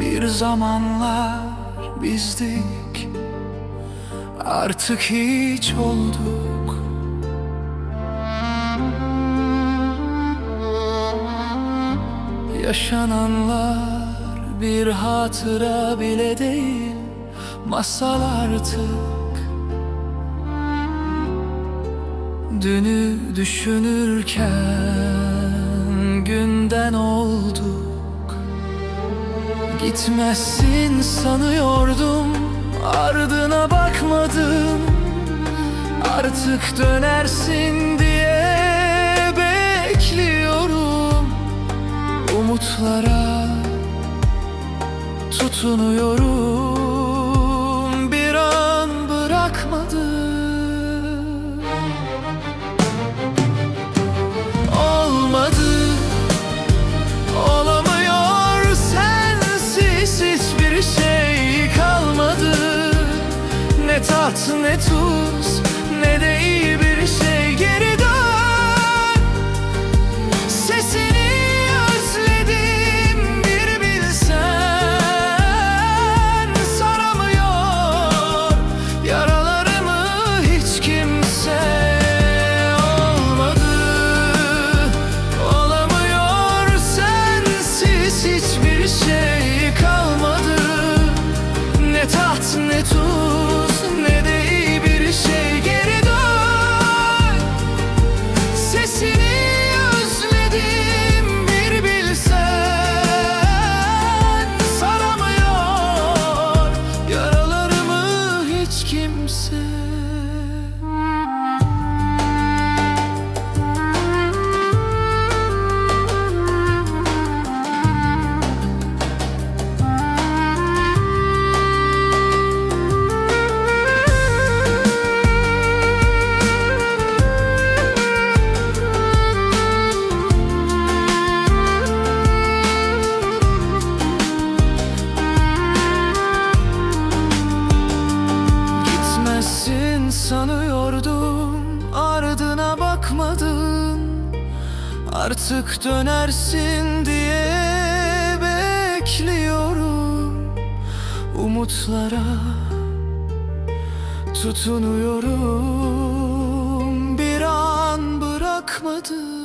Bir zamanlar bizdik Artık hiç olduk. Yaşananlar bir hatıra bile değil Masal artık. Dünü düşünürken günden olduk Gitmezsin sanıyordum ardına bakmadım. Artık dönersin diye bekliyorum. Umutlara tutunuyorum Tat ne tuz said sanıyordum ardına bakmadın. Artık dönersin diye bekliyorum. Umutlara tutunuyorum Bir an bırakmadım